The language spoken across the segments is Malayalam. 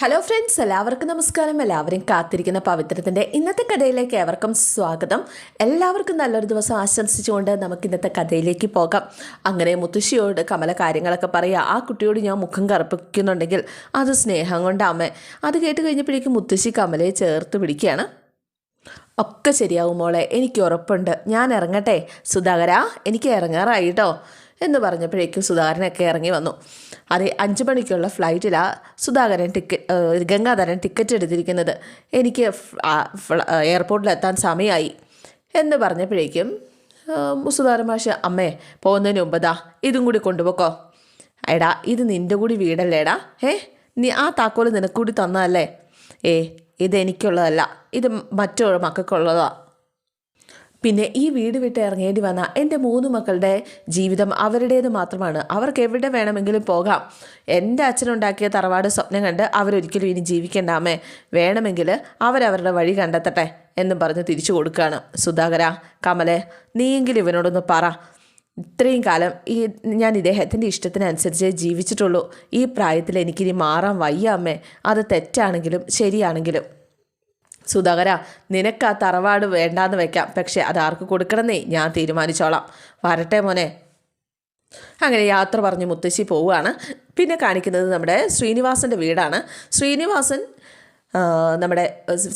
ഹലോ ഫ്രണ്ട്സ് എല്ലാവർക്കും നമസ്കാരം. എല്ലാവരും കാത്തിരിക്കുന്ന പവിത്രത്തിന്റെ ഇന്നത്തെ കഥയിലേക്ക് ഏവർക്കും സ്വാഗതം. എല്ലാവർക്കും നല്ലൊരു ദിവസം ആശംസിച്ചുകൊണ്ട് നമുക്ക് ഇന്നത്തെ കഥയിലേക്ക് പോകാം. അങ്ങനെ മുത്തശ്ശിയോട് കമല കാര്യങ്ങളൊക്കെ പറയുക ആ കുട്ടിയോട് ഞാൻ മുഖം കറുപ്പിക്കുന്നുണ്ടെങ്കിൽ അത് സ്നേഹം കൊണ്ടാമേ അത് കേട്ട് കഴിഞ്ഞപ്പോഴേക്കും മുത്തശ്ശി കമലയെ ചേർത്ത് പിടിക്കുകയാണ്. ഒക്കെ ശരിയാവും മോളെ. എനിക്ക് ഉറപ്പുണ്ട്. ഞാൻ ഇറങ്ങട്ടെ. സുധാകര എനിക്ക് ഇറങ്ങാറായി കേട്ടോ എന്ന് പറഞ്ഞപ്പോഴേക്കും സുധാകരനൊക്കെ ഇറങ്ങി വന്നു. അതെ അഞ്ച് മണിക്കുള്ള ഫ്ലൈറ്റിലാണ് സുധാകരൻ ടിക്കറ്റ് ഗംഗാധരൻ ടിക്കറ്റ് എടുത്തിരിക്കുന്നത്. എനിക്ക് എയർപോർട്ടിലെത്താൻ സമയമായി എന്ന് പറഞ്ഞപ്പോഴേക്കും സുധാകരൻ മാഷ അമ്മേ പോകുന്നതിന് മുമ്പതാ ഇതും കൂടി കൊണ്ടുപോക്കോ. എടാ ഇത് നിന്റെ കൂടി വീടല്ലേടാ? ഏ നീ ആ താക്കോൽ നിനക്കൂടി തന്നതല്ലേ? ഏ ഇത് എനിക്കുള്ളതല്ല. ഇത് മറ്റൊരു മക്കൾക്കുള്ളതാ. പിന്നെ ഈ വീട് വിട്ട് ഇറങ്ങേണ്ടി വന്ന എന്റെ മൂന്ന് മക്കളുടെ ജീവിതം അവരുടേത് മാത്രമാണ്. അവർക്ക് എവിടെ വേണമെങ്കിലും പോകാം. എന്റെ അച്ഛനുണ്ടാക്കിയ തറവാട് സ്വപ്നം കണ്ട് അവരൊരിക്കലും ഇനി ജീവിക്കണ്ടാമേ വേണമെങ്കിൽ അവരവരുടെ വഴി കണ്ടെത്തട്ടെ എന്നും പറഞ്ഞ് തിരിച്ചു കൊടുക്കുകയാണ്. സുധാകര കമലെ നീയെങ്കിലും ഇവനോടൊന്ന് പറ. ഇത്രയും കാലം ഈ ഞാൻ ഇദ്ദേഹത്തിന്റെ ഇഷ്ടത്തിനനുസരിച്ച് ജീവിച്ചിട്ടുള്ളൂ. ഈ പ്രായത്തിൽ എനിക്കിനി മാറാൻ വയ്യ അമ്മേ. അത് തെറ്റാണെങ്കിലും ശരിയാണെങ്കിലും. സുധാകര നിനക്ക് ആ തറവാട് വേണ്ടാന്ന് വെക്കാം. പക്ഷെ അത് ആർക്ക് കൊടുക്കണമെന്നേ ഞാൻ തീരുമാനിച്ചോളാം. വരട്ടെ മോനെ. അങ്ങനെ യാത്ര പറഞ്ഞ് മുത്തശ്ശി പോവുകയാണ്. പിന്നെ കാണിക്കുന്നത് നമ്മുടെ ശ്രീനിവാസന്റെ വീടാണ്. ശ്രീനിവാസൻ നമ്മുടെ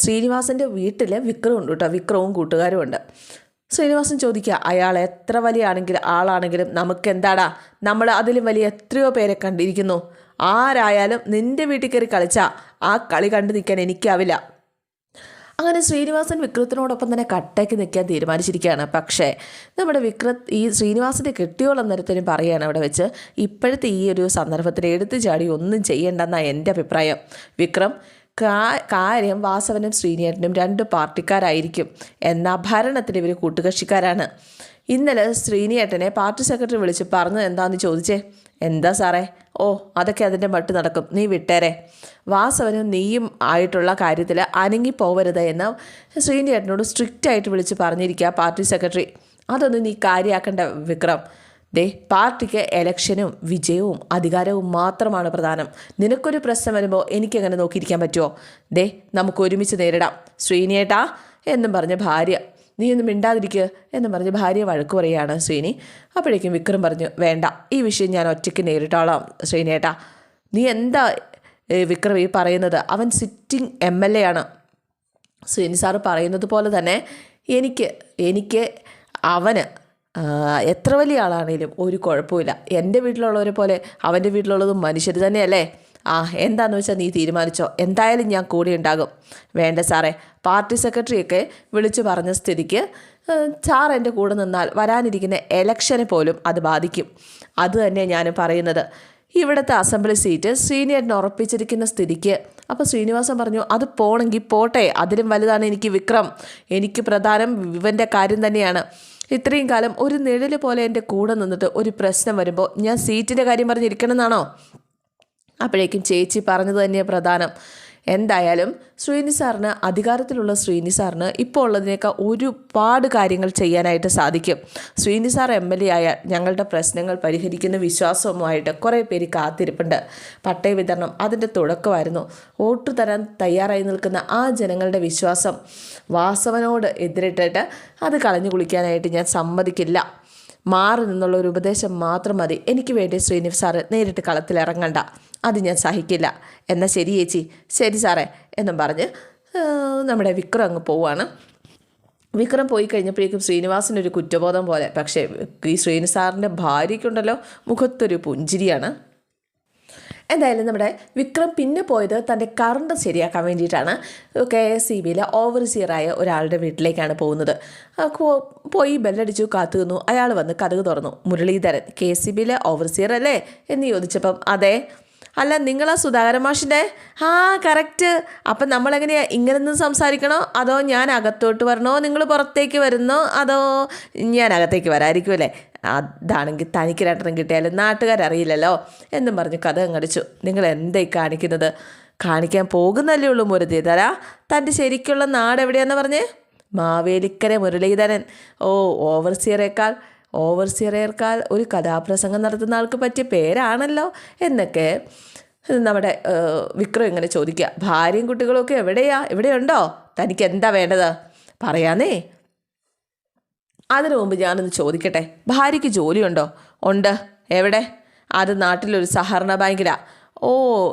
ശ്രീനിവാസന്റെ വീട്ടിൽ വിക്രവും ഉണ്ട് കേട്ടോ. വിക്രവും കൂട്ടുകാരും ഉണ്ട്. ശ്രീനിവാസൻ ചോദിക്കുക അയാൾ എത്ര വലിയ ആണെങ്കിലും ആളാണെങ്കിലും നമുക്ക് എന്താടാ നമ്മൾ അതിലും വലിയ എത്രയോ പേരെ കണ്ടിരിക്കുന്നു. ആരായാലും നിന്റെ വീട്ടിൽ കയറി കളിച്ചാൽ ആ കളി കണ്ടു നിൽക്കാൻ എനിക്കാവില്ല. അങ്ങനെ ശ്രീനിവാസൻ വിക്രത്തിനോടൊപ്പം തന്നെ കട്ടയ്ക്ക് നിൽക്കാൻ തീരുമാനിച്ചിരിക്കുകയാണ്. പക്ഷേ നമ്മുടെ വിക്രത് ഈ ശ്രീനിവാസിന്റെ കെട്ടിയോളം നേരത്തിനും പറയുകയാണ് അവിടെ വെച്ച് ഇപ്പോഴത്തെ ഈ ഒരു സന്ദർഭത്തിൽ എടുത്തു ചാടി ഒന്നും ചെയ്യേണ്ടെന്നാണ് എന്റെ അഭിപ്രായം. വിക്രം കാര്യം വാസവനും ശ്രീനിയേട്ടനും രണ്ട് പാർട്ടിക്കാരായിരിക്കും എന്ന ഭരണത്തിൽ ഇവർ കൂട്ടുകക്ഷിക്കാരാണ്. ഇന്നലെ ശ്രീനിയേട്ടനെ പാർട്ടി സെക്രട്ടറി വിളിച്ച് പറഞ്ഞത് എന്താണെന്ന് ചോദിച്ചേ? എന്താ സാറേ? ഓ അതൊക്കെ അതിന്റെ മട്ട് നടക്കും. നീ വിട്ടേരെ. വാസവനും നീയും ആയിട്ടുള്ള കാര്യത്തിൽ അനങ്ങി പോവരുത് എന്ന് ശ്രീനിയേട്ടനോട് സ്ട്രിക്റ്റ് ആയിട്ട് വിളിച്ച് പറഞ്ഞിരിക്കുക പാർട്ടി സെക്രട്ടറി അതൊന്നും നീ കാര്യമാക്കേണ്ട വിക്രം. ദേ പാർട്ടിക്ക് എലക്ഷനും വിജയവും അധികാരവും മാത്രമാണ് പ്രധാനം. നിനക്കൊരു പ്രശ്നം വരുമ്പോൾ എനിക്കങ്ങനെ നോക്കിയിരിക്കാൻ പറ്റുമോ ദേ നമുക്ക് ഒരുമിച്ച് നേരിടാം. ശ്രീനിയേട്ടാ എന്നും പറഞ്ഞ ഭാര്യ. നീ മിണ്ടാതിരിക്കുക എന്ന് പറഞ്ഞ് ഭാര്യ വഴക്ക് പറയുകയാണ് ശ്രീനി. അപ്പോഴേക്കും വിക്രം പറഞ്ഞു വേണ്ട ഈ വിഷയം ഞാൻ ഒറ്റയ്ക്ക് നേരിട്ടോളാം ശ്രീനേട്ടാ. നീ എന്താ വിക്രം ഈ പറയുന്നത്? അവൻ സിറ്റിംഗ് എം എൽ എ ആണ്. ശ്രീനി സാറ് പറയുന്നത് പോലെ തന്നെ എനിക്ക് എനിക്ക് അവന് എത്ര വലിയ ആളാണേലും ഒരു കുഴപ്പമില്ല. എന്റെ വീട്ടിലുള്ളവരെ പോലെ അവന്റെ വീട്ടിലുള്ളതും മനുഷ്യർ തന്നെയല്ലേ? ആ എന്താന്ന് വെച്ചാൽ നീ തീരുമാനിച്ചോ? എന്തായാലും ഞാൻ കൂടെ ഉണ്ടാകും. വേണ്ട സാറേ പാർട്ടി സെക്രട്ടറിയൊക്കെ വിളിച്ചു പറഞ്ഞ സ്ഥിതിക്ക് സാർ എന്റെ കൂടെ നിന്നാൽ വരാനിരിക്കുന്ന എലക്ഷനെ പോലും അത് ബാധിക്കും. അത് തന്നെ ഞാൻ പറയുന്നത്. ഇവിടുത്തെ അസംബ്ലി സീറ്റ് ശ്രീനിയേട്ടന് ഉറപ്പിച്ചിരിക്കുന്ന സ്ഥിതിക്ക്. അപ്പോൾ ശ്രീനിവാസൻ പറഞ്ഞു അത് പോണെങ്കിൽ പോട്ടെ അതിലും വലുതാണ് എനിക്ക് വിക്രം. എനിക്ക് പ്രധാനം ഇവന്റെ കാര്യം തന്നെയാണ്. ഇത്രയും കാലം ഒരു നിഴൽ പോലെ എന്റെ കൂടെ നിന്നിട്ട് ഒരു പ്രശ്നം വരുമ്പോൾ ഞാൻ സീറ്റിന്റെ കാര്യം പറഞ്ഞിരിക്കണം എന്നാണോ അപ്പോഴേക്കും ചേച്ചി പറഞ്ഞത് തന്നെയാണ് പ്രധാനം. എന്തായാലും ശ്രീനി സാറിന് അധികാരത്തിലുള്ള ശ്രീനി സാറിന് ഇപ്പോൾ ഉള്ളതിനേക്കാൾ ഒരുപാട് കാര്യങ്ങൾ ചെയ്യാനായിട്ട് സാധിക്കും. Sreeni sir M L A ആയാൽ ഞങ്ങളുടെ പ്രശ്നങ്ങൾ പരിഹരിക്കുന്ന വിശ്വാസവുമായിട്ട് കുറേ പേര് കാത്തിരിപ്പുണ്ട്. പട്ടയ വിതരണം അതിന്റെ തുടക്കമായിരുന്നു. വോട്ട് തരാൻ തയ്യാറായി നിൽക്കുന്ന ആ ജനങ്ങളുടെ വിശ്വാസം വാസവനോട് എതിരിട്ടിട്ട് അത് കളഞ്ഞു കുളിക്കാനായിട്ട് ഞാൻ സമ്മതിക്കില്ല. മാറി നിന്നുള്ള ഒരു ഉപദേശം മാത്രം മതി. എനിക്ക് വേണ്ടി ശ്രീനിവ് സാറ് നേരിട്ട് കളത്തിലിറങ്ങണ്ട അത് ഞാൻ സഹിക്കില്ല. എന്നാൽ ശരി ചേച്ചി. ശരി സാറേ. എന്നും പറഞ്ഞ് നമ്മുടെ വിക്രം അങ്ങ് പോവാണ്. വിക്രം പോയി കഴിഞ്ഞപ്പോഴേക്കും ശ്രീനിവാസിനൊരു കുറ്റബോധം പോലെ. പക്ഷേ ഈ ശ്രീനി സാറിന്റെ ഭാര്യയ്ക്കുണ്ടല്ലോ മുഖത്തൊരു പുഞ്ചിരിയാണ്. എന്തായാലും നമ്മുടെ വിക്രം പിന്നെ പോയത് തന്റെ കറണ്ട് ശരിയാക്കാൻ വേണ്ടിയിട്ടാണ്. കെ എസ് സി ബിയിലെ ഓവർസിയറായ ഒരാളുടെ വീട്ടിലേക്കാണ് പോകുന്നത്. പോയി ബെല്ലടിച്ചു കാത്തു നിന്നു അയാൾ വന്ന് കഥക് തുറന്നു. മുരളീധരൻ കെ എസ് സി ബിയിലെ ഓവർസിയർ അല്ലേ? എന്ന് ചോദിച്ചപ്പം അതെ. അല്ല നിങ്ങളാ സുധാകരൻ മാഷിന്റെ? ആ കറക്റ്റ് അപ്പം നമ്മളെങ്ങനെയാ ഇങ്ങനെ നിന്ന് സംസാരിക്കണോ? അതോ ഞാൻ അകത്തോട്ട് വരണോ? നിങ്ങൾ പുറത്തേക്ക് വരുന്നോ? അതോ ഞാൻ അകത്തേക്ക് വരായിരിക്കും അല്ലേ അതാണെങ്കിൽ തനിക്ക് രണ്ടെണ്ണം കിട്ടിയാലും നാട്ടുകാരറിയില്ലല്ലോ എന്നും പറഞ്ഞ് കഥ അങ്ങടിച്ചു നിങ്ങൾ എന്തായി കാണിക്കുന്നത്? കാണിക്കാൻ പോകുന്നല്ലേ ഉള്ളൂ മുരളീധര. തന്റെ ശരിക്കുള്ള നാട് എവിടെയാന്ന് പറഞ്ഞേ? മാവേലിക്കര മുരളീധരൻ. ഓ ഓവർസിയറേക്കാൾ ഓവർസിയറേക്കാൾ ഒരു കഥാപ്രസംഗം നടത്തുന്ന ആൾക്ക് പറ്റിയ പേരാണല്ലോ എന്നൊക്കെ നമ്മുടെ വിക്രം ഇങ്ങനെ ചോദിക്കുക. ഭാര്യയും കുട്ടികളും ഒക്കെ എവിടെയാ? എവിടെയുണ്ടോ തനിക്ക് എന്താ വേണ്ടത്? പറയാന്നേ. അതിനു മുമ്പ് ഞാനൊന്ന് ചോദിക്കട്ടെ? ഭാര്യയ്ക്ക് ജോലിയുണ്ടോ? ഉണ്ട്. എവിടെ? അത് നാട്ടിലൊരു സഹകരണ ബാങ്കിലാ. ഓ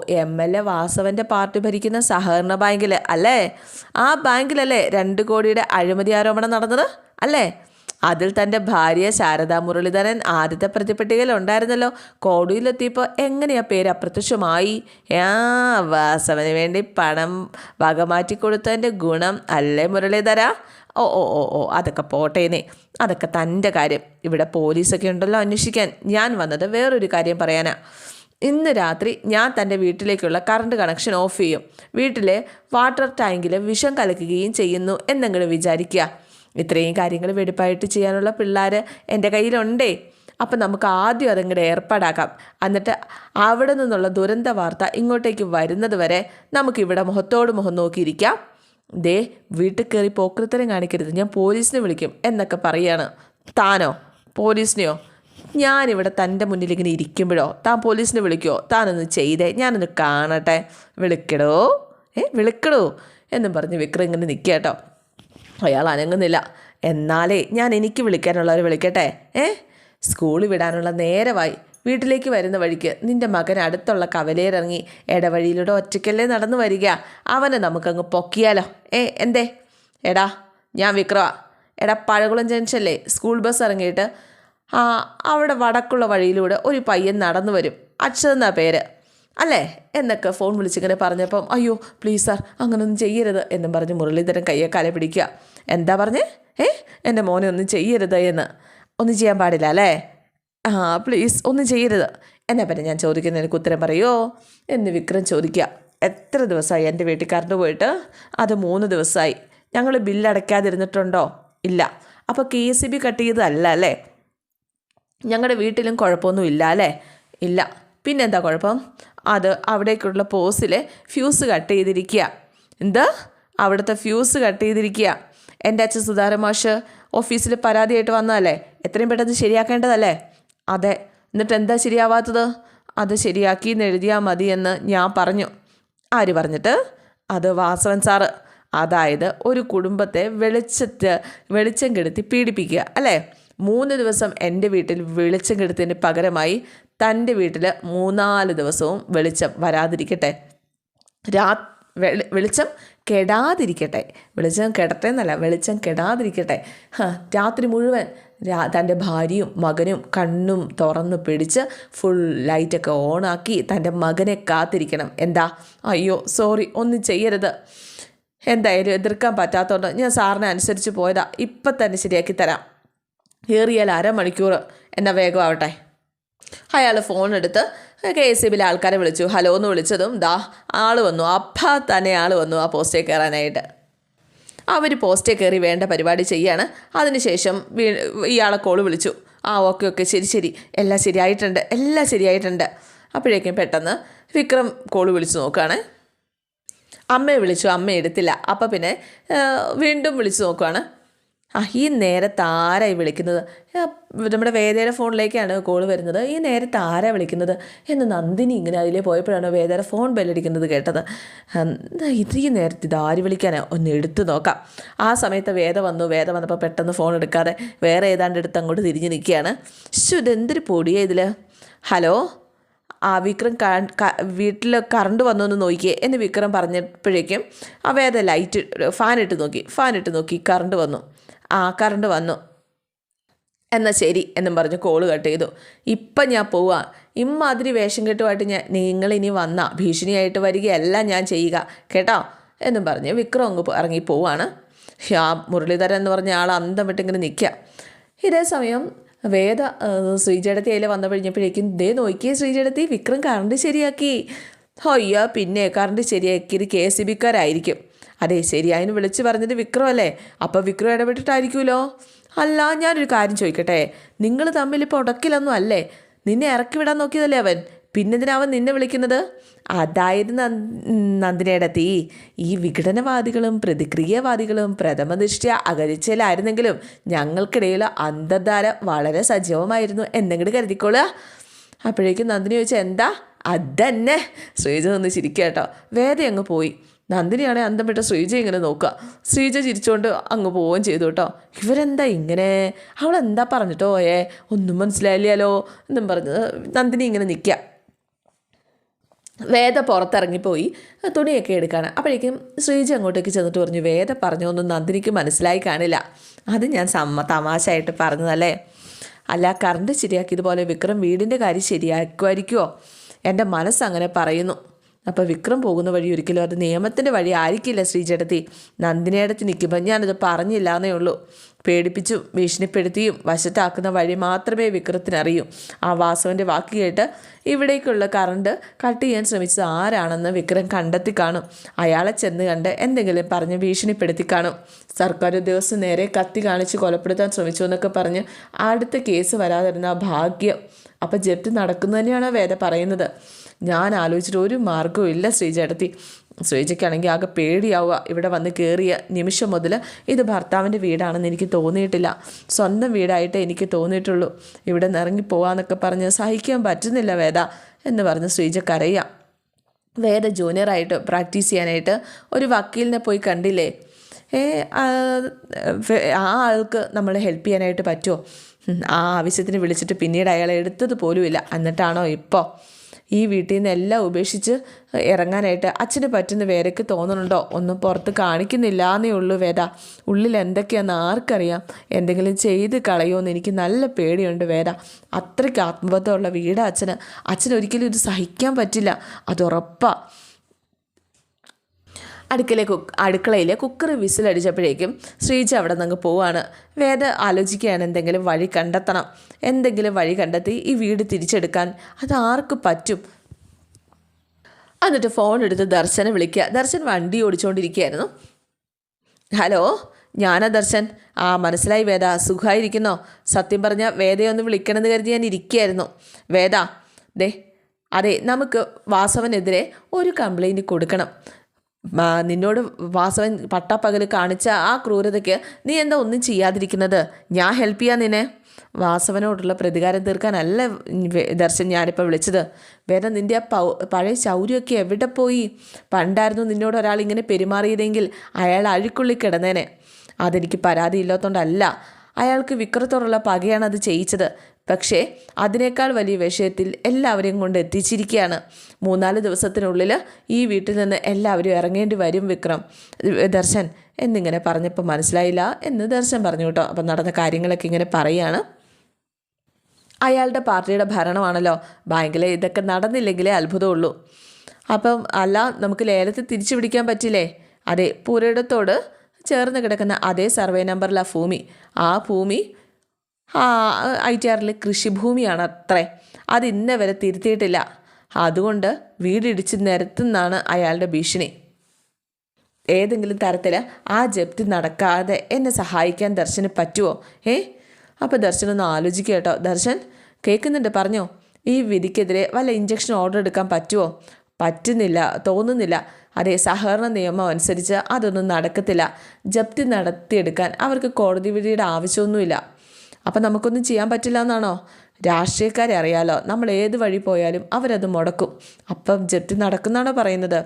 എം എൽ എ വാസവന്റെ പാർട്ടി ഭരിക്കുന്ന സഹകരണ ബാങ്കിൽ അല്ലേ? ആ ബാങ്കിലല്ലേ രണ്ട് കോടിയുടെ അഴിമതി ആരോപണം നടന്നത് അല്ലേ? അതിൽ തന്റെ ഭാര്യ ശാരദാ മുരളീധരൻ ആദ്യത്തെ പ്രതിപട്ടികയിൽ ഉണ്ടായിരുന്നല്ലോ. കോടിയിലെത്തിയപ്പോൾ എങ്ങനെയാ പേര് അപ്രത്യക്ഷമായി? ആ വാസവന് വേണ്ടി പണം വകമാറ്റി കൊടുത്തതിന്റെ ഗുണം അല്ലേ മുരളീധര? ഓ ഓ ഓ ഓ അതൊക്കെ പോട്ടേനെ അതൊക്കെ തന്റെ കാര്യം. ഇവിടെ പോലീസൊക്കെ ഉണ്ടല്ലോ അന്വേഷിക്കാൻ. ഞാൻ വന്നത് വേറൊരു കാര്യം പറയാനാ. ഇന്ന് രാത്രി ഞാൻ തന്റെ വീട്ടിലേക്കുള്ള കറണ്ട് കണക്ഷൻ ഓഫ് ചെയ്യും. വീട്ടിലെ വാട്ടർ ടാങ്കിൽ വിഷം കലക്കുകയും ചെയ്യുന്നു എന്നെങ്കിലും വിചാരിക്കുക. ഇത്രയും കാര്യങ്ങൾ വെടിപ്പായിട്ട് ചെയ്യാനുള്ള പിള്ളേർ എന്റെ കയ്യിലുണ്ടേ. അപ്പം നമുക്ക് ആദ്യം അതങ്ങോട്ട് ഏർപ്പാടാക്കാം. എന്നിട്ട് അവിടെ നിന്നുള്ള ദുരന്ത വാർത്ത ഇങ്ങോട്ടേക്ക് വരുന്നത് വരെ നമുക്കിവിടെ മുഖത്തോട് മുഖം നോക്കിയിരിക്കാം. ദേ വീട്ടിൽ കയറി പോക്കൃത്തരം കാണിക്കരുത്. ഞാൻ പോലീസിനെ വിളിക്കും എന്നൊക്കെ പറയാണ്. താനോ? പോലീസിനെയോ? ഞാനിവിടെ തന്റെ മുന്നിൽ ഇങ്ങനെ ഇരിക്കുമ്പോഴോ? താൻ പോലീസിനെ വിളിക്കുമോ താനൊന്ന് ചെയ്തേ. ഞാനൊന്ന് കാണട്ടെ. വിളിക്കടോ? ഏ വിളിക്കടോ? എന്നും പറഞ്ഞ് വിക്രം ഇങ്ങനെ നിൽക്കുക കേട്ടോ. അയാൾ അനങ്ങുന്നില്ല. എന്നാലേ ഞാൻ എനിക്ക് വിളിക്കാനുള്ളവരെ വിളിക്കട്ടെ. ഏ സ്കൂളിൽ വിടാനുള്ള നേരമായി. വീട്ടിലേക്ക് വരുന്ന വഴിക്ക് നിന്റെ മകൻ അടുത്തുള്ള കവലയിലിറങ്ങി ഇടവഴിയിലൂടെ ഒറ്റയ്ക്കല്ലേ നടന്നു വരിക. അവനെ നമുക്കങ്ങ് പൊക്കിയാലോ? ഏ എന്തേ? എടാ ഞാൻ വിക്രമാ. എടാ പഴകുളം ജംഗ്ഷനിലെ സ്കൂൾ ബസ് ഇറങ്ങിയിട്ട് ആ അവിടെ വടക്കുള്ള വഴിയിലൂടെ ഒരു പയ്യൻ നടന്നു വരും. അക്ഷത് എന്നാ പേര്? അല്ലേ? എന്നൊക്കെ ഫോൺ വിളിച്ചിങ്ങനെ പറഞ്ഞപ്പം അയ്യോ പ്ലീസ് സാർ അങ്ങനൊന്നും ചെയ്യരുത് എന്നും പറഞ്ഞ് മുരളീധരൻ കയ്യെ കാലെ പിടിക്കുക. എന്താ പറഞ്ഞേ? ഏ എന്റെ മോനെ ഒന്നും ചെയ്യരുത് എന്ന്. ഒന്നും ചെയ്യാൻ പാടില്ല അല്ലേ? ആ പ്ലീസ് ഒന്നും ചെയ്യരുത്. എന്നാ പിന്നെ ഞാൻ ചോദിക്കുന്നതിന് ഉത്തരം പറയോ? എന്ന് വിക്രം ചോദിക്കുക. എത്ര ദിവസമായി എന്റെ വീട്ടിൽ കറണ്ട് പോയിട്ട്? അത് മൂന്ന് ദിവസമായി. ഞങ്ങൾ ബില്ലടയ്ക്കാതിരുന്നിട്ടുണ്ടോ ഇല്ല. അപ്പോൾ കെ സി ബി കട്ട് ചെയ്തതല്ല അല്ലേ? ഞങ്ങളുടെ വീട്ടിലും കുഴപ്പമൊന്നും ഇല്ല അല്ലേ? ഇല്ല. പിന്നെന്താ കുഴപ്പം? അത് അവിടേക്കുള്ള പോസിൽ ഫ്യൂസ് കട്ട് ചെയ്തിരിക്കുക. എന്താ? അവിടുത്തെ ഫ്യൂസ് കട്ട് ചെയ്തിരിക്കുക. എന്റെ അച്ഛൻ സുധാരമാഷ് ഓഫീസിൽ പരാതിയായിട്ട് വന്നതല്ലേ? എത്രയും പെട്ടെന്ന് ശരിയാക്കേണ്ടതല്ലേ? അതെ എന്നിട്ട് എന്താ ശരിയാവാത്തത്? അത് ശരിയാക്കി എഴുതിയാൽ മതി എന്ന് ഞാൻ പറഞ്ഞു. ആര് പറഞ്ഞിട്ട്? അത് വാസവൻ സാറ് അതായത് ഒരു കുടുംബത്തെ വെളിച്ചത്ത് വെളിച്ചം കെടുത്തി പീഡിപ്പിക്കുക അല്ലേ? മൂന്ന് ദിവസം എന്റെ വീട്ടിൽ വെളിച്ചം കെടുത്തതിന് പകരമായി തന്റെ വീട്ടിൽ മൂന്നാൽ ദിവസവും വെളിച്ചം വരാതിരിക്കട്ടെ. രാ വെളി വെളിച്ചം കെടാതിരിക്കട്ടെ. വെളിച്ചം കെടട്ടെ എന്നല്ല വെളിച്ചം കെടാതിരിക്കട്ടെ. രാത്രി മുഴുവൻ തന്റെ ഭാര്യയും മകനും കണ്ണും തുറന്ന് പിടിച്ച് ഫുൾ ലൈറ്റൊക്കെ ഓണാക്കി തന്റെ മകനെ കാത്തിരിക്കണം. എന്താ? അയ്യോ സോറി ഒന്നും ചെയ്യരുത്. എന്തായാലും എതിർക്കാൻ പറ്റാത്തതുകൊണ്ട് ഞാൻ സാറിനെ അനുസരിച്ച് പോയതാ. ഇപ്പം തന്നെ ശരിയാക്കി തരാം. ഏറിയാൽ അരമണിക്കൂർ. എന്നാൽ വേഗമാവട്ടെ അയാൾ ഫോൺ എടുത്ത് കെ എസ് സി ബിയിലെ ആൾക്കാരെ വിളിച്ചു. ഹലോ എന്ന് വിളിച്ചതും ദാ ആൾ വന്നു. അപ്പം തന്നെ ആൾ വന്നു ആ പോസ്റ്റേ കയറാനായിട്ട്. അവർ പോസ്റ്റേ കയറി വേണ്ട പരിപാടി ചെയ്യാണ്. അതിനുശേഷം വീ ഇയാളെ കോൾ വിളിച്ചു. ആ ഓക്കെ ഓക്കെ ശരി ശരി. എല്ലാം ശരിയായിട്ടുണ്ട് എല്ലാം ശരിയായിട്ടുണ്ട്. അപ്പോഴേക്കും പെട്ടെന്ന് വിക്രം കോൾ വിളിച്ചു നോക്കുകയാണ് അമ്മയെ വിളിച്ചു അമ്മ എടുത്തില്ല. അപ്പം പിന്നെ വീണ്ടും വിളിച്ചു നോക്കുവാണ്. ആ ഈ നേരത്ത് ആരായി വിളിക്കുന്നത്? നമ്മുടെ വേദയുടെ ഫോണിലേക്കാണ് കോൾ വരുന്നത്. ഈ നേരത്ത് ആരാ വിളിക്കുന്നത്? എന്ന് നന്ദിനി ഇങ്ങനെ അതിലേ പോയപ്പോഴാണ് വേദയുടെ ഫോൺ ബെല്ലടിക്കുന്നത് കേട്ടത്. ഇത് ഈ നേരത്ത് ഇത് ആര് വിളിക്കാനാ ഒന്ന് എടുത്തു നോക്കാം. ആ സമയത്ത് വേദ വന്നു. വേദ വന്നപ്പോൾ പെട്ടെന്ന് ഫോൺ എടുക്കാതെ വേറെ ഏതാണ്ട് എടുത്ത് അങ്ങോട്ട് തിരിഞ്ഞ് നിൽക്കുകയാണ്. ശു ഇതെന്തൊരു പൊടിയാ ഇതിൽ ഹലോ? ആ വിക്രം വീട്ടിൽ കറണ്ട് വന്നു എന്ന് നോക്കിയേ എന്ന് വിക്രം പറഞ്ഞപ്പോഴേക്കും ആ വേദ ലൈറ്റ് ഫാൻ ഇട്ട് നോക്കി ഫാൻ ഇട്ട് നോക്കി കറണ്ട് വന്നു. ആ കറണ്ട് വന്നു. എന്നാൽ ശരി എന്നും പറഞ്ഞ് കോൾ കട്ട് ചെയ്തു. ഇപ്പം ഞാൻ പോവാ. ഇമ്മാതിരി വേഷം കെട്ടുമായിട്ട് ഞാൻ നിങ്ങൾ ഇനി വന്ന ഭീഷണിയായിട്ട് വരികയല്ല ഞാൻ ചെയ്യുക കേട്ടോ? എന്നും പറഞ്ഞ് വിക്രം അങ്ങ് ഇറങ്ങി പോവാണ്. ആ മുരളീധരൻ എന്ന് പറഞ്ഞ ആൾ അന്തം വിട്ടിങ്ങനെ നിൽക്കുക ഇതേ സമയം വേദ ശ്രീചേടത്തി അതിൽ വന്നു കഴിഞ്ഞപ്പോഴേക്കും ദേ നോക്കിയേ ശ്രീചേടത്തി വിക്രം കറണ്ട് ശരിയാക്കി. അയ്യോ പിന്നെ കറണ്ട് ശരിയാക്കിയത് കെ എസ് സി ബിക്കാരായിരിക്കും. അതെ ശരി അതിന് വിളിച്ച് പറഞ്ഞത് വിക്രം അല്ലേ അപ്പോൾ വിക്രം ഇടപെട്ടിട്ടായിരിക്കുമല്ലോ? അല്ല ഞാനൊരു കാര്യം ചോദിക്കട്ടെ. നിങ്ങൾ തമ്മിൽ ഇപ്പോൾ ഉടക്കിലൊന്നും അല്ലേ? നിന്നെ ഇറക്കി വിടാൻ നോക്കിയതല്ലേ അവൻ? പിന്നെന്തിനാവൻ നിന്നെ വിളിക്കുന്നത്? അതായത് നന്ദിനേടത്തി. ഈ വിഘടനവാദികളും പ്രതിക്രിയവാദികളും പ്രഥമദൃഷ്ട്യ അകലിച്ചയിലായിരുന്നെങ്കിലും ഞങ്ങൾക്കിടയിൽ അന്തർധാര വളരെ സജീവമായിരുന്നു എന്നെങ്കിലും കരുതിക്കോളുക? അപ്പോഴേക്കും നന്ദിനി ചോദിച്ചാൽ എന്താ? അതന്നെ. ശ്രീജ നിന്ന് ചിരിക്കുക കേട്ടോ വേദ അങ്ങ് പോയി. നന്ദിനിയാണെ അന്തം വിട്ട ശ്രീജ ഇങ്ങനെ നോക്കുക ശ്രീജ ചിരിച്ചുകൊണ്ട് അങ്ങ് പോവുകയും ചെയ്തു കേട്ടോ ഇവരെന്താ ഇങ്ങനെ? അവളെന്താ പറഞ്ഞിട്ടോ ഏ ഒന്നും മനസ്സിലായില്ലല്ലോ. എന്നും പറഞ്ഞ് നന്ദിനി ഇങ്ങനെ നിൽക്കുക വേദ പുറത്തിറങ്ങിപ്പോയി തുണിയൊക്കെ എടുക്കാണ് അപ്പോഴേക്കും ശ്രീജി അങ്ങോട്ടേക്ക് ചെന്നിട്ട് പറഞ്ഞു വേദ പറഞ്ഞൊന്നും നന്ദിനിക്ക് മനസ്സിലായി കാണില്ല. അത് ഞാൻ സമ്മ തമാശയായിട്ട് പറഞ്ഞതല്ലേ? അല്ല കറണ്ട് ശരിയാക്കിയതുപോലെ വിക്രം വീടിന്റെ കാര്യം ശരിയാക്കുമായിരിക്കുമോ എന്റെ മനസ്സങ്ങനെ പറയുന്നു. അപ്പോൾ വിക്രം പോകുന്ന വഴി ഒരിക്കലും അത് നിയമത്തിന്റെ വഴി ആയിരിക്കില്ല ശ്രീചേട്ടത്തി. നന്ദിനിയടത്ത് നിൽക്കുമ്പോൾ ഞാനത് പറഞ്ഞില്ല എന്നേ ഉള്ളൂ. പേടിപ്പിച്ചും ഭീഷണിപ്പെടുത്തിയും വശത്താക്കുന്ന വഴി മാത്രമേ വിക്രത്തിനറിയൂ. ആ വാസവന്റെ വാക്ക് കേട്ട് ഇവിടേക്കുള്ള കറണ്ട് കട്ട് ചെയ്യാൻ ശ്രമിച്ചത് ആരാണെന്ന് വിക്രം കണ്ടെത്തി കാണും. അയാളെ ചെന്ന് കണ്ട് എന്തെങ്കിലും പറഞ്ഞ് ഭീഷണിപ്പെടുത്തി കാണും. സർക്കാർ ഉദ്യോഗസ്ഥൻ നേരെ കത്തി കാണിച്ച് കൊലപ്പെടുത്താൻ ശ്രമിച്ചു എന്നൊക്കെ പറഞ്ഞ് അടുത്ത കേസ് വരാതിരുന്ന ഭാഗ്യം. അപ്പം ജപ്തി നടക്കുന്നു തന്നെയാണ് വേദ പറയുന്നത്? ഞാൻ ആലോചിച്ചിട്ട് ഒരു മാർഗവും ഇല്ല ശ്രീചേട്ടത്തി. ശ്രീജയ്ക്കാണെങ്കിൽ ആകെ പേടിയാവുക. ഇവിടെ വന്ന് കയറിയ നിമിഷം മുതൽ ഇത് ഭർത്താവിന്റെ വീടാണെന്ന് എനിക്ക് തോന്നിയിട്ടില്ല. സ്വന്തം വീടായിട്ടേ എനിക്ക് തോന്നിയിട്ടുള്ളൂ. ഇവിടെ നിന്ന് പോകാമെന്നൊക്കെ പറഞ്ഞ് സഹിക്കാൻ പറ്റുന്നില്ല വേദ എന്ന് പറഞ്ഞ് ശ്രീജ കരയുക വേദ ജൂനിയറായിട്ട് പ്രാക്ടീസ് ചെയ്യാനായിട്ട് ഒരു വക്കീലിനെ പോയി കണ്ടില്ലേ? ഏ ആ ആൾക്ക് നമ്മൾ ഹെൽപ്പ് ചെയ്യാനായിട്ട് പറ്റുമോ? ആ ആവശ്യത്തിന് വിളിച്ചിട്ട് പിന്നീട് അയാളെ എടുത്തത് പോലുമില്ല. എന്നിട്ടാണോ ഇപ്പോൾ ഈ വീട്ടിൽ നിന്ന് എല്ലാം ഉപേക്ഷിച്ച് ഇറങ്ങാനായിട്ട് അച്ഛന് പറ്റുന്ന വേരയ്ക്ക് തോന്നുന്നുണ്ടോ ഒന്നും പുറത്ത് കാണിക്കുന്നില്ല എന്നേ ഉള്ളൂ വേദ. ഉള്ളിൽ എന്തൊക്കെയാണെന്ന് ആർക്കറിയാം? എന്തെങ്കിലും ചെയ്ത് കളയുമെന്ന് എനിക്ക് നല്ല പേടിയുണ്ട് വേദ. അത്രയ്ക്ക് ആത്മബന്ധമുള്ള വീട് അച്ഛന്. അച്ഛനൊരിക്കലും ഇത് സഹിക്കാൻ പറ്റില്ല. അത് ഉറപ്പാണ് അടുക്കള കുക്ക് അടുക്കളയിലെ കുക്കർ വിസിലടിച്ചപ്പോഴേക്കും ശ്രീജ അവിടെ നിന്ന് പോവാണ്. വേദ ആലോചിക്കുകയാണ് എന്തെങ്കിലും വഴി കണ്ടെത്തണം. എന്തെങ്കിലും വഴി കണ്ടെത്തി ഈ വീട് തിരിച്ചെടുക്കാൻ. അത് ആർക്ക് പറ്റും? എന്നിട്ട് ഫോൺ എടുത്ത് ദർശനെ വിളിക്കുക. ദർശൻ വണ്ടി ഓടിച്ചുകൊണ്ടിരിക്കുകയായിരുന്നു ഹലോ ഞാനാ ദർശൻ. ആ മനസ്സിലായി വേദ. സുഖമായിരിക്കുന്നോ സത്യം പറഞ്ഞ വേദയൊന്ന് വിളിക്കണമെന്ന് കരുതി ഞാൻ ഇരിക്കുകയായിരുന്നു. വേദ ദേ അതെ നമുക്ക് വാസവനെതിരെ ഒരു കംപ്ലൈന്റ് കൊടുക്കണം. നിന്നോട് വാസവൻ പട്ടാപ്പകൽ കാണിച്ച ആ ക്രൂരതയ്ക്ക് നീ എന്താ ഒന്നും ചെയ്യാതിരിക്കുന്നത്? ഞാൻ ഹെൽപ്പ് ചെയ്യാം നിന്നെ. വാസവനോടുള്ള പ്രതികാരം തീർക്കാനല്ല ദർശൻ ഞാനിപ്പോൾ വിളിച്ചത്. വേറെ നിന്റെ ആ പൗ പഴയ ശൗര്യമൊക്കെ എവിടെ പോയി? പണ്ടായിരുന്നു നിന്നോട് ഒരാൾ ഇങ്ങനെ പെരുമാറിയതെങ്കിൽ അയാൾ അഴുക്കുള്ളി കിടന്നേനെ. അതെനിക്ക് പരാതിയില്ലാത്തതുകൊണ്ടല്ല അയാൾക്ക് വിക്രത്തോടുള്ള പകയാണ് അത് ചെയ്യിച്ചത്. പക്ഷേ അതിനേക്കാൾ വലിയ വിഷയത്തിൽ എല്ലാവരെയും കൊണ്ട് എത്തിച്ചിരിക്കുകയാണ്. മൂന്നാൽ ദിവസത്തിനുള്ളിൽ ഈ വീട്ടിൽ നിന്ന് എല്ലാവരും ഇറങ്ങേണ്ടി വരും വിക്രം. ദർശൻ എന്നിങ്ങനെ പറഞ്ഞപ്പോൾ മനസ്സിലായില്ല എന്ന് ദർശൻ പറഞ്ഞു കേട്ടോ. അപ്പം നടന്ന കാര്യങ്ങളൊക്കെ ഇങ്ങനെ പറയുകയാണ് അയാളുടെ പാർട്ടിയുടെ ഭരണമാണല്ലോ. ബാങ്കിൽ ഇതൊക്കെ നടന്നില്ലെങ്കിലേ അത്ഭുതമുള്ളൂ. അപ്പം അല്ല നമുക്ക് ലേലത്തിൽ തിരിച്ചു പിടിക്കാൻ പറ്റില്ലേ? അതെ പുരയിടത്തോട് ചേർന്ന് കിടക്കുന്ന അതേ സർവേ നമ്പറിലാണ് ഭൂമി. ആ ഭൂമി ഐ ടി ആറിൽ കൃഷിഭൂമിയാണ് അത്രേ. അത് ഇന്ന വരെ തിരുത്തിയിട്ടില്ല. അതുകൊണ്ട് വീടിടിച്ച് നിരത്തുന്നാണ് അയാളുടെ ഭീഷണി. ഏതെങ്കിലും തരത്തിൽ ആ ജപ്തി നടക്കാതെ എന്നെ സഹായിക്കാൻ ദർശന് പറ്റുമോ ഏ? അപ്പോൾ ദർശൻ ഒന്ന് ആലോചിക്കുക കേട്ടോ. ദർശൻ കേൾക്കുന്നുണ്ട് പറഞ്ഞോ? ഈ വിധിക്കെതിരെ വല്ല ഇഞ്ചക്ഷൻ ഓർഡർ എടുക്കാൻ പറ്റുമോ പറ്റുന്നില്ല തോന്നുന്നില്ല. അതേ സഹകരണ നിയമം അനുസരിച്ച് അതൊന്നും നടക്കത്തില്ല. ജപ്തി നടത്തിയെടുക്കാൻ അവർക്ക് കോടതി വിധിയുടെ ആവശ്യമൊന്നുമില്ല. അപ്പം നമുക്കൊന്നും ചെയ്യാൻ പറ്റില്ല എന്നാണോ? രാഷ്ട്രീയക്കാരെ അറിയാലോ. നമ്മൾ ഏത് വഴി പോയാലും അവരത് മുടക്കും. അപ്പം ജപ്തി നടക്കുന്നാണോ പറയുന്നത്?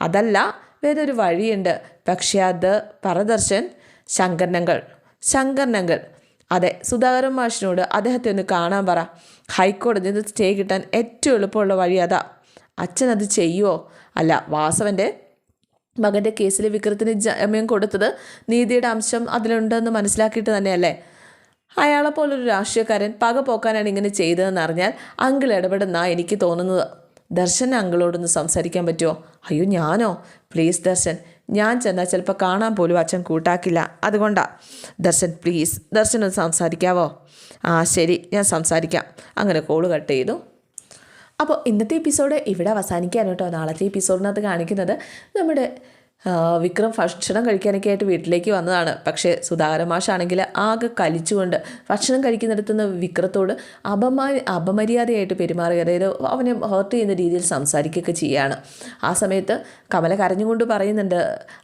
അതല്ല വേറൊരു വഴിയുണ്ട്. പക്ഷേ അത് പരദർശൻ ശങ്കരനങ്ങൾ. ശങ്കരനങ്ങൾ. അതെ സുധാകരൻ മാഷിനോട് അദ്ദേഹത്തെ ഒന്ന് കാണാൻ പറ. ഹൈക്കോടതിയിൽ നിന്ന് സ്റ്റേ കിട്ടാൻ ഏറ്റവും എളുപ്പമുള്ള വഴി അതാ. അച്ഛൻ അത് ചെയ്യുമോ അല്ല വാസവന്റെ മകന്റെ കേസിൽ വിക്രത്തിന് ജാമ്യം കൊടുത്തത് നീതിയുടെ അംശം അതിലുണ്ടെന്ന് മനസ്സിലാക്കിയിട്ട് തന്നെയല്ലേ? അയാളെ പോലൊരു രാഷ്ട്രീയക്കാരൻ പക പോക്കാനാണ് ഇങ്ങനെ ചെയ്തതെന്ന് അറിഞ്ഞാൽ അങ്കിൾ ഇടപെടുന്ന എനിക്ക് തോന്നുന്നത്. ദർശൻ അങ്കിളോടൊന്ന് സംസാരിക്കാൻ പറ്റുമോ അയ്യോ ഞാനോ? പ്ലീസ് ദർശൻ ഞാൻ ചെന്നാൽ ചിലപ്പോൾ കാണാൻ പോലും അച്ഛൻ കൂട്ടാക്കില്ല. അതുകൊണ്ടാ. ദർശൻ പ്ലീസ് ദർശൻ ഒന്ന് സംസാരിക്കാവോ? ആ ശരി ഞാൻ സംസാരിക്കാം. അങ്ങനെ കോൾ കട്ട് ചെയ്തു. അപ്പോൾ ഇന്നത്തെ എപ്പിസോഡ് ഇവിടെ അവസാനിക്കാനോട്ടോ നാളത്തെ എപ്പിസോഡിനകത്ത് കാണിക്കുന്നത് നമ്മുടെ വിക്രം ഭക്ഷണം കഴിക്കാനൊക്കെ ആയിട്ട് വീട്ടിലേക്ക് വന്നതാണ്. പക്ഷേ സുധാകരമാഷാണെങ്കിൽ ആകെ കലിച്ചുകൊണ്ട് ഭക്ഷണം കഴിക്കുന്നിടത്തുനിന്ന് വിക്രത്തോട് അപമാ അപമര്യാദയായിട്ട് പെരുമാറുക അതായത് അവനെ ഹേർട്ട് ചെയ്യുന്ന രീതിയിൽ സംസാരിക്കുകയൊക്കെ ചെയ്യുകയാണ് ആ സമയത്ത് കമല കരഞ്ഞുകൊണ്ട് പറയുന്നുണ്ട്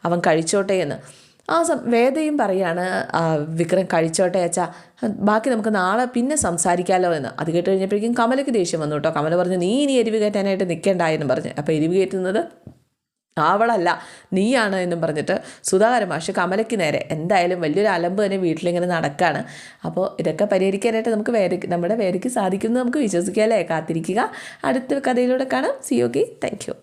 അവൻ കഴിച്ചോട്ടെ എന്ന്. ആ സം വേദയും പറയാണ് വിക്രം കഴിച്ചോട്ടെ അച്ഛാ ബാക്കി നമുക്ക് നാളെ പിന്നെ സംസാരിക്കാമല്ലോ എന്ന്. അത് കേട്ട് കഴിഞ്ഞപ്പോഴേക്കും കമലയ്ക്ക് ദേഷ്യം വന്നു കേട്ടോ. കമല പറഞ്ഞു നീ ഇനി എരിവ് കയറ്റാനായിട്ട് നിൽക്കേണ്ടായെന്ന് പറഞ്ഞു. അപ്പോൾ എരിവ് കയറ്റുന്നത് അവളല്ല നീയാണ് എന്നും പറഞ്ഞിട്ട് സുധാകരൻ മാഷ് കമലയ്ക്ക് നേരെ എന്തായാലും വലിയൊരു അലമ്പ് തന്നെ വീട്ടിലിങ്ങനെ നടക്കുകയാണ് അപ്പോൾ ഇതൊക്കെ പരിഹരിക്കാനായിട്ട് നമുക്ക് വേറെ നമ്മുടെ വേരയ്ക്ക് സാധിക്കുമെന്ന് നമുക്ക് വിശ്വസിക്കാം അല്ലേ? കാത്തിരിക്കുക. അടുത്ത കഥയിലൂടെ കാണാം. C okay thank you